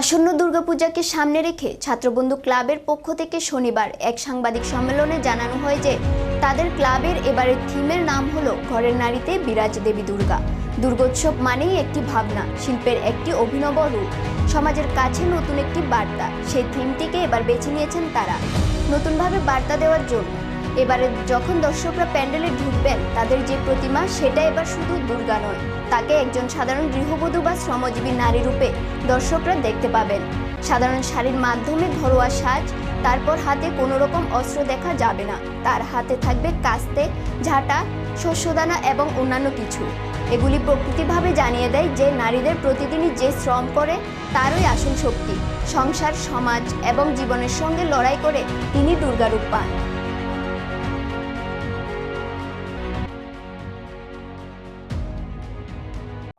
আসন্ন দুর্গাপূজাকে সামনে রেখে ছাত্রবন্ধু ক্লাবের পক্ষ থেকে শনিবার এক সাংবাদিক সম্মেলনে জানানো হয় যে তাদের ক্লাবের এবারের থিমের নাম হলো ঘরের নারীতে বিরাজ দেবী দুর্গা। দুর্গোৎসব মানেই একটি ভাবনা, শিল্পের একটি অভিনব রূপ। সমাজের কাছে নতুন একটি বার্তা, সেই থিমটিকে এবার বেছে নিয়েছেন তারা। নতুনভাবে বার্তা দেওয়ার জন্য এবারে যখন দর্শকরা প্যান্ডেলে ঢুকবেন, তাদের যে প্রতিমা, সেটা এবার শুধু দুর্গা নয়, তাকে একজন সাধারণ গৃহবধূ বা শ্রমজীবী নারী রূপে দর্শকরা দেখতে পাবেন। সাধারণ শাড়ির মাধ্যমে ঘরোয়া সাজ, তারপর হাতে কোনো রকম অস্ত্র দেখা যাবে না। তার হাতে থাকবে কাস্তে, ঝাঁটা, শস্যদানা এবং অন্যান্য কিছু। এগুলি প্রকৃতিভাবে জানিয়ে দেয় যে নারীদের প্রতিদিনই যে শ্রম করে, তারই আসল শক্তি। সংসার, সমাজ এবং জীবনের সঙ্গে লড়াই করে তিনি দুর্গারূপ পান।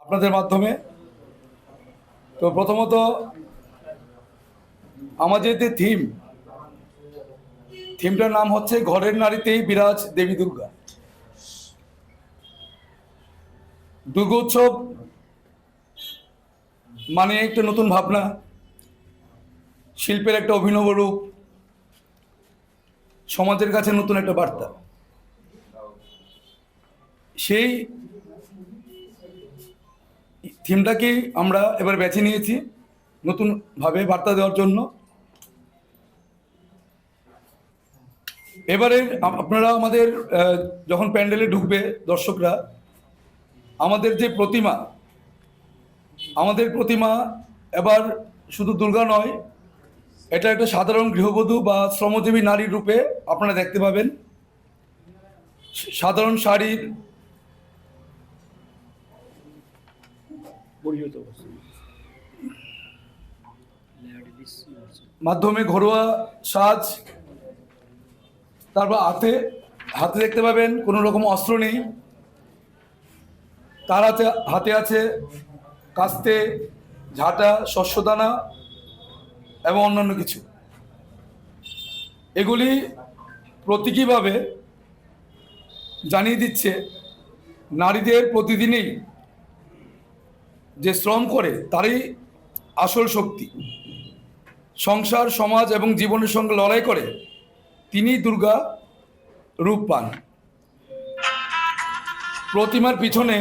আপনাদের মাধ্যমে। তো প্রথমত আমাদের যে থিম থিমটার নাম হচ্ছে ঘরের নারীতেই বিরাজ দেবী দুর্গা। দুর্গোৎসব মানে একটা নতুন ভাবনা, শিল্পের একটা অভিনব রূপ, সমাজের কাছে নতুন একটা বার্তা। সেই থিমটাকেই আমরা এবার বেছে নিয়েছি নতুনভাবে বার্তা দেওয়ার জন্য। এবারে আপনারা আমাদের যখন প্যান্ডেলে ঢুকবে দর্শকরা, আমাদের যে প্রতিমা, আমাদের প্রতিমা এবার শুধু দুর্গা নয়, এটা একটা সাধারণ গৃহবধূ বা শ্রমজীবী নারীর রূপে আপনারা দেখতে পাবেন। সাধারণ শাড়ির মাধ্যমে ঘরোয়া সাজ, তারপর হাতে হাতে দেখতে পাবেন কোনো রকম অস্ত্র নেই। তার হাতে হাতে আছে কাস্তে, ঝাঁটা, শস্যদানা এবং অন্যান্য কিছু। এগুলি প্রতীকীভাবে জানিয়ে দিচ্ছে, নারীদের প্রতিদিনই যে শ্রম করে, তারই আসল শক্তি। সংসার, সমাজ এবং জীবনের সঙ্গে লড়াই করে তিনি দুর্গা রূপ পান। প্রতিমার পিছনে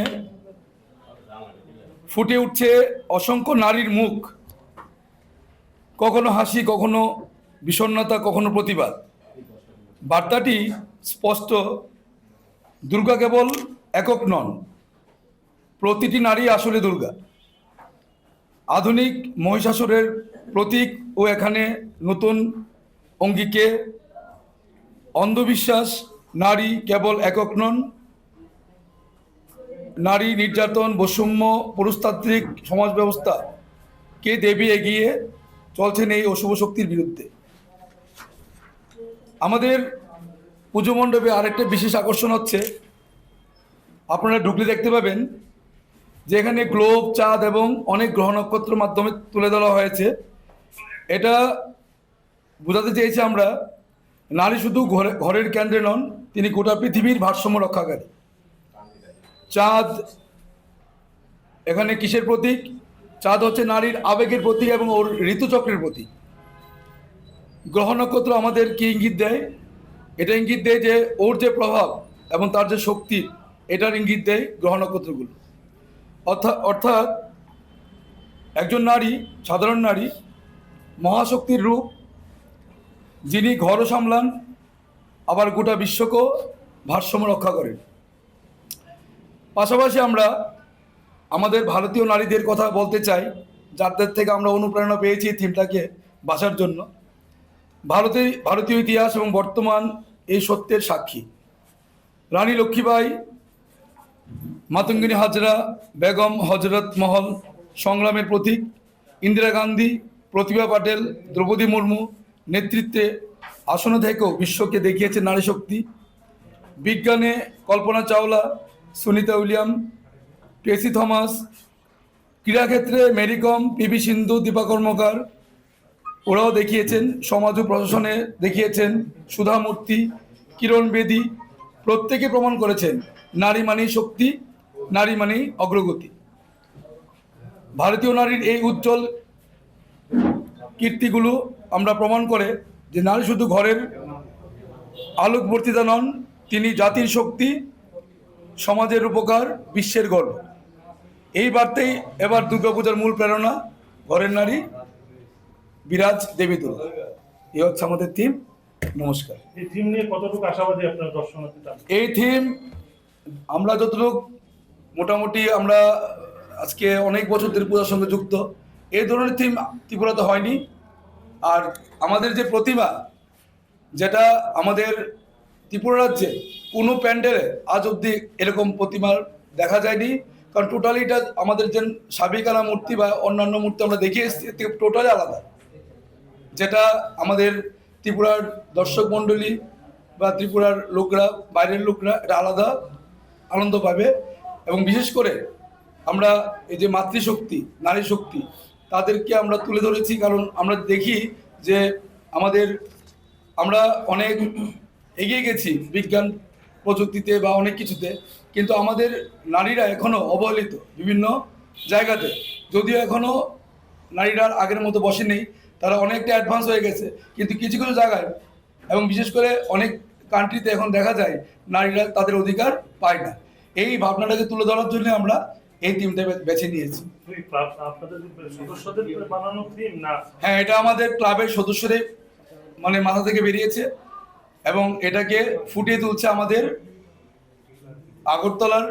ফুটে উঠছে অসংখ্য নারীর মুখ। কখনো হাসি, কখনো বিষণ্ণতা, কখনো প্রতিবাদ। বার্তাটি স্পষ্ট। দুর্গা কেবল একক নন, প্রতিটি নারী আসলে দুর্গা। আধুনিক মহিষাসুরের প্রতীক ও এখানে নতুন অঙ্গিকে অন্ধবিশ্বাস, নারী কেবল একক নন, নারী নির্যাতন, বৈষম্য, পুরুষতান্ত্রিক সমাজ ব্যবস্থা কে দেবী এগিয়ে চলছেন এই অশুভ শক্তির বিরুদ্ধে? আমাদের পুজো মণ্ডপে আরেকটা বিশেষ আকর্ষণ হচ্ছে, আপনারা ঢুকলে দেখতে পাবেন যেখানে গ্লোব, চাঁদ এবং অনেক গ্রহ নক্ষত্র মাধ্যমে তুলে ধরা হয়েছে। এটা বোঝাতে চেয়েছি আমরা, নারী শুধু ঘরে, ঘরের কেন্দ্রে নন, তিনি গোটা পৃথিবীর ভারসাম্য রক্ষাকারী। চাঁদ এখানে কিসের প্রতীক? চাঁদ হচ্ছে নারীর আবেগের প্রতীক এবং ওর ঋতুচক্রের প্রতীক। গ্রহ নক্ষত্র আমাদের কি ইঙ্গিত দেয়? এটা ইঙ্গিত দেয় যে ওর যে প্রভাব এবং তার যে শক্তি, এটার ইঙ্গিত দেয় গ্রহ নক্ষত্রগুলো। অর্থাৎ একজন নারী, সাধারণ নারী, মহাশক্তির রূপ, যিনি ঘরও সামলান, আবার গোটা বিশ্বকেও ভারসাম্য রক্ষা করেন। পাশাপাশি আমরা আমাদের ভারতীয় নারীদের কথা বলতে চাই, যাদের থেকে আমরা অনুপ্রেরণা পেয়েছি থিমটাকে বাঁচার জন্য। ভারতে, ভারতীয় ইতিহাস এবং বর্তমান এই সত্যের সাক্ষী। রানী লক্ষ্মীবাই মাতঙ্গিনী হাজরা, বেগম হজরত মহল সংগ্রামের প্রতীক, ইন্দিরা গান্ধী, প্রতিভা পাটেল, দ্রৌপদী মুর্মু নেতৃত্বে আসন থেকেও বিশ্বকে দেখিয়েছে নারী শক্তি। বিজ্ঞানে কল্পনা চাওলা, সুনিতা উইলিয়াম, টেসি থমাস, ক্রীড়াক্ষেত্রে মেরিকম, পিভি সিন্ধু, দীপা কর্মকার, ওরাও দেখিয়েছেন, সমাজ ও প্রশাসনে দেখিয়েছেন, সুধা মূর্তি, কিরণ বেদী, প্রত্যেকে প্রমাণ করেছেন, নারী মানেই শক্তি নারী মানেই অগ্রগতি। ভারতীয় নারীর এই উজ্জ্বল কীর্তিগুলো আমরা প্রমাণ করে যে নারী শুধু ঘরের আলোকবর্তিতা নন তিনি জাতির শক্তি সমাজের উপকার বিশ্বের গর্ব। এই বার্তাই এবার দুর্গাপূজার মূল প্রেরণা ঘরের নারী বিরাজ দেবী দুর্গা এই হচ্ছে আমাদের থিম নমস্কার। এই থিম নিয়ে কতটুকু আশাবাদী আপনার দর্শনার্থীরা? এই থিম আমরা যতটুকু মোটামুটি আমরা আজকে অনেক বছর ধরে পূজার সঙ্গে যুক্ত। এই ধরনের থিম ত্রিপুরাতে হয়নি। আর আমাদের যে প্রতিমা, যেটা আমাদের ত্রিপুরা রাজ্যে কোনো প্যান্ডেলে আজ অবধি এরকম প্রতিমার দেখা যায়নি। কারণ টোটালি এটা আমাদের যে সাবিকানা মূর্তি বা অন্যান্য মূর্তি আমরা দেখে এসেছি টোটালি আলাদা। যেটা আমাদের ত্রিপুরার দর্শক মণ্ডলী বা ত্রিপুরার লোকরা, বাইরের লোকরা এটা আলাদা আনন্দ পাবে। এবং বিশেষ করে আমরা এই যে মাতৃশক্তি নারী শক্তি তাদেরকে আমরা তুলে ধরেছি কারণ আমরা দেখি যে আমাদের, আমরা অনেক এগিয়ে গেছি বিজ্ঞান প্রযুক্তিতে বা অনেক কিছুতে, কিন্তু আমাদের নারীরা এখনও অবহেলিত বিভিন্ন জায়গাতে। যদিও এখনও নারীরা আগের মতো বসে নেই তারা অনেকটা অ্যাডভান্স হয়ে গেছে, কিন্তু কিছু কিছু জায়গায় এবং বিশেষ করে অনেক কান্ট্রিতে এখন দেখা যায় নারীরা তাদের অধিকার পায় না। এই ভাবনাটাকে তুলে ধরার জন্য আমরা এই টিমটা বেছে নিয়েছি। হ্যাঁ এটা আমাদের ক্লাবের সদস্যদের মানে মাথা থেকে বেরিয়েছে এবং এটাকে ফুটিয়ে তুলছে আমাদের আগরতলার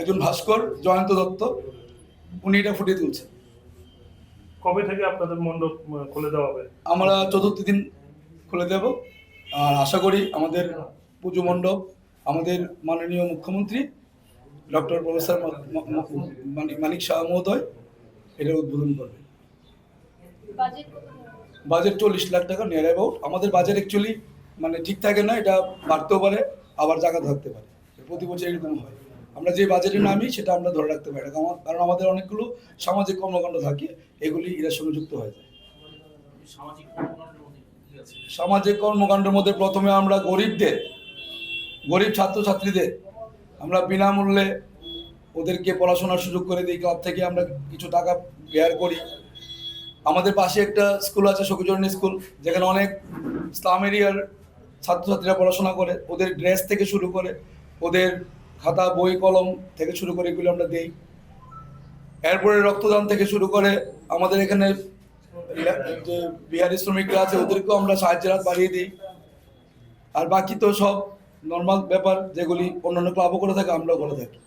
একজন ভাস্কর জয়ন্ত দত্ত। উনি এটা ফুটিয়ে তুলছে। কবে থেকে আপনাদের মণ্ডপ খুলে দেওয়া হবে? আমরা চতুর্থ দিন খুলে দেব। আর আশা করি আমাদের পুজো মণ্ডপ আমাদের মাননীয় মুখ্যমন্ত্রী ডক্টর প্রফেসর মানিক- শাহ মহোদয় এটা উদ্বোধন করবে। বাজেট চল্লিশ লাখ টাকা নিয়ার অ্যাবাউট আমাদের বাজেট অ্যাকচুয়ালি মানে ঠিক থাকে না এটা বাড়তেও পারে আবার জায়গা থাকতে পারে। প্রতি বছর এরকম হয়। আমরা যে বাজেটে নামি সেটা আমরা ধরে রাখতে পারি না। কারণ- কারণ আমাদের অনেকগুলো সামাজিক কর্মকাণ্ড থাকে এগুলি এর সঙ্গে যুক্ত হয়ে যায়। সামাজিক কর্মকাণ্ডের মধ্যে প্রথমে আমরা গরিবদের গরিব ছাত্রছাত্রীদের আমরা বিনামূল্যে ওদেরকে পড়াশোনার সুযোগ করে দিই ক্লাব থেকে আমরা কিছু টাকা বেয়ার করি। আমাদের পাশে একটা স্কুল আছে সখীচরণী স্কুল, যেখানে অনেক ইসলাম এরিয়ার ছাত্রছাত্রীরা পড়াশোনা করে। ওদের ড্রেস থেকে শুরু করে, ওদের খাতা, বই, কলম থেকে শুরু করে এগুলো আমরা দিই। এরপরে রক্তদান থেকে শুরু করে আমাদের এখানে যে বিহারি শ্রমিকরা আছে, ওদেরকেও আমরা সাহায্যের হাত বাড়িয়ে দিই। আর বাকি তো সব নর্মাল ব্যাপার যেগুলি অন্যান্য ক্লাবও করে থাকে আমরাও করে থাকি।